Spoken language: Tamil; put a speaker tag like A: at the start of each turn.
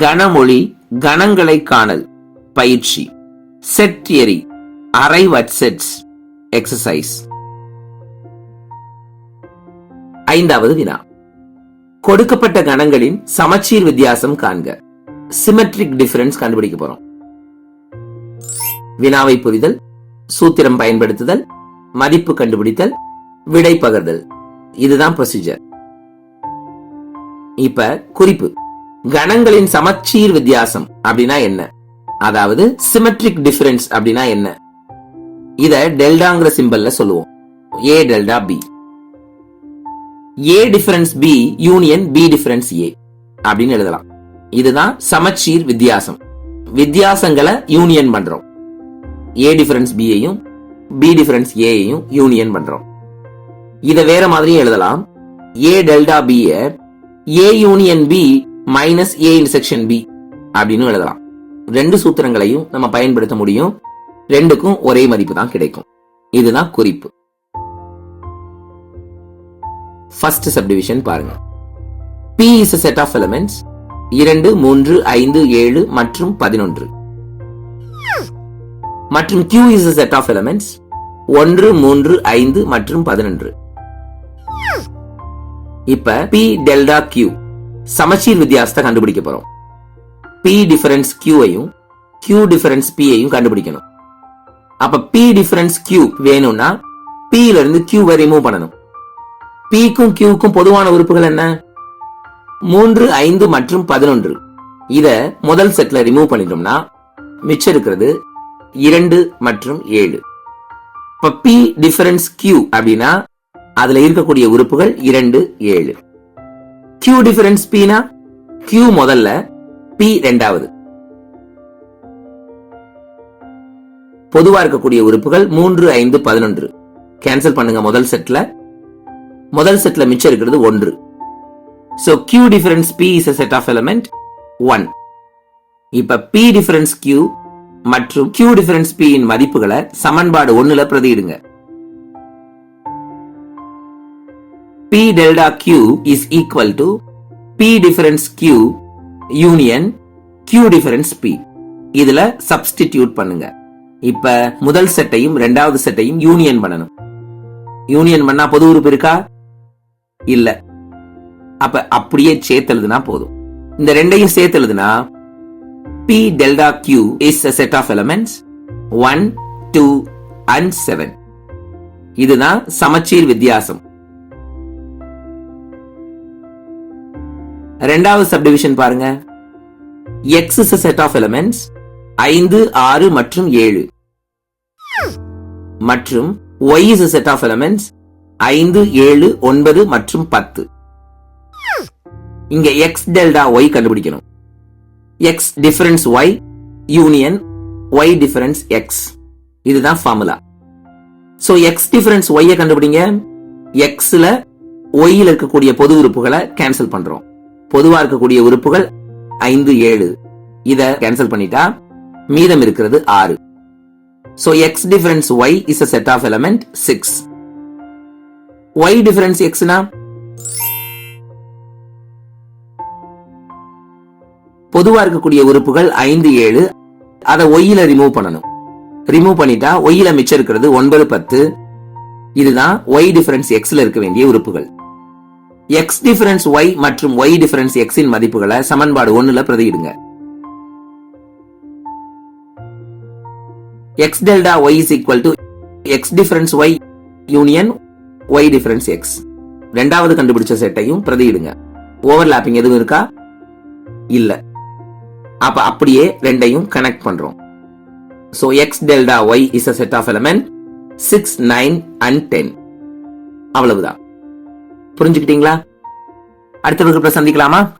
A: கனமொழி கணங்களை காணல். பயிற்சி. Set theory arrive at sets exercise ஐந்தாவது வினா. கொடுக்கப்பட்ட கணங்களின் சமச்சீர் வித்தியாசம் காண்க. சிமெட்ரிக் டிஃபரன்ஸ் கண்டுபிடிக்க போறோம். வினாவை புரிதல் சூத்திரம் பயன்படுத்துதல் மதிப்பு கண்டுபிடித்தல் விடை பகர்தல். இதுதான் ப்ரொசீஜர் இப்ப குறிப்பு. கணங்களின் சமச்சீர் வித்தியாசம் அப்படின்னா என்ன? அதாவது சிமெட்ரிக் டிஃபரன்ஸ் அப்படின்னா என்ன? இத டெல்டாங்கிற சிம்பல்ல சொல்லுவோம். A delta B A difference B union B difference A அப்படின்னு எழுதலாம். இதுதான் சமச்சீர் வித்தியாசம். வித்தியாசங்களை யூனியன் பண்றோம். ஏ டிஃபரன்ஸ் பியையும் பி டிஃபரன்ஸ் ஏயையும் யூனியன் பண்றோம். இத வேற மாதிரியும் எழுதலாம். A delta B A union B minus A intersection B அப்படின்னு எழுதலாம். ரெண்டு சூத்திரங்களையும் நம்ம பயன்படுத்த முடியும். ரெண்டுக்கும் ஒரே மதிப்பு தான் கிடைக்கும். இதுதான் குறிப்பு. ஃபர்ஸ்ட் சப்டிவிஷன் பாருங்க. P is set of of இரண்டு மூன்று ஐந்து ஏழு மற்றும் பதினொன்று. மற்றும் Q is a set of ஒன்று மூன்று ஐந்து மற்றும் பதினொன்று. இப்ப பி டெல்டா கியூ சமச்சீர் வித்தியாசத்தை கண்டுபிடிக்க போறோம். பி டிஃபரன்ஸ் கியூவையும் கியூ டிஃபரன்ஸ் பியையும் கண்டுபிடிக்கணும். அப்ப பி டிஃபரன்ஸ் கியூ வேணும்னா பியில ல இருந்து கியூவை ரிமூவ் பண்ணணும். பிக்கும் கியூக்கும் பொதுவான உறுப்புகள் என்ன? மூன்று ஐந்து மற்றும் பதினொன்று. இத முதல் செட்ல ரிமூவ் பண்ணிட்டோம்னா மிச்சம் இருக்கிறது இரண்டு மற்றும் ஏழு. இப்ப பி டிஃபரன்ஸ் கியூ அப்படின்னா அதுல இருக்கக்கூடிய உறுப்புகள் இரண்டு ஏழு. கியூ டிஃபரன்ஸ் பினா கியூ முதல்ல பி ரெண்டாவது. பொதுவா இருக்கக்கூடிய உறுப்புகள் மூன்று ஐந்து பதினொன்று. கேன்சல் பண்ணுங்க முதல் செட்ல முதல் செட்ல மிச்சம் இருக்கிறது ஒன்று. So Q difference P is a set of element one இப்ப பி டிஃபரன்ஸ் கியூ மற்றும் கியூ டிஃபரன்ஸ் பி இன் மதிப்புகளை சமன்பாடு ஒன்னுல பிரதியிடுங்க. P delta Q is equal to P difference Q union Q difference P. இதுல சப்ஸ்டிடியூட் பண்ணுங்க. இப்ப முதல் செட்டையும் இரண்டாவது செட்டையும் யூனியன் பண்ணணும். யூனியன் பண்ணா பொது உறுப்பு இருக்கா? இல்ல. அப்ப அப்படியே சேர்த்தெழுதுனா போதும். இந்த ரெண்டையும் சேர்த்தெழுதுனா P P delta Q is a set of elements 1, 2 and 7 இதுதான் சமச்சீர் வித்தியாசம். ரெண்டாவது சப்டிவிஷன் பாருங்க. X is set of of ஐந்து ஆறு மற்றும் ஏழு. மற்றும் Y is set of of ஐந்து ஏழு ஒன்பது மற்றும் பத்து. இங்க எக்ஸ் டெல்டா ஒய் கண்டுபிடிக்கணும். X difference Y union Y difference X இதுதான் ஃபார்முலா சோ எக்ஸ் டிஃபரன்ஸ் ஒய்யை கண்டுபிடிங்க. எக்ஸ்ல ஒய்யில் இருக்கக்கூடிய பொது உறுப்புகளை கேன்சல் பண்றோம். பொதுவா இருக்கக்கூடிய உறுப்புகள் ஐந்து ஏழு. இத கேன்சல் பண்ணிட்டா மீதம் இருக்கிறது ஆறு. So X difference Y is a set of element six Y difference எக்ஸ்னா பொதுவா இருக்கக்கூடிய உறுப்புகள் ஐந்து ஏழு. அதை ஒய்யில ரிமூவ் பண்ணணும். ரிமூவ் பண்ணிட்டா ஒய்யில மிச்சம் இருக்கிறது ஒன்பது பத்து. இதுதான் ஒய் டிஃபரன்ஸ் எக்ஸ்ல இருக்க வேண்டிய உறுப்புகள். எக்ஸ் டிஃபரன்ஸ் ஒய் மற்றும் ஒய் டிஃபரன்ஸ் எக்ஸின் மதிப்புகளை சமன்பாடு ஒன்னுல பிரதியிடுங்க. X delta Y is equal to X difference Y union Y difference X ரெண்டாவது கண்டுபிடிச்ச செட்டையும் பிரதியிடுங்க. ஓவர்லாப்பிங் எதுவும் இருக்கா? இல்ல. அப்ப அப்படியே ரெண்டையும் கனெக்ட் பண்றோம். So X delta Y is a set of element six nine and ten அவ்வளவுதான். புரிஞ்சுக்கிட்டீங்களா? அடுத்த வகுப்புல சந்திக்கலாமா?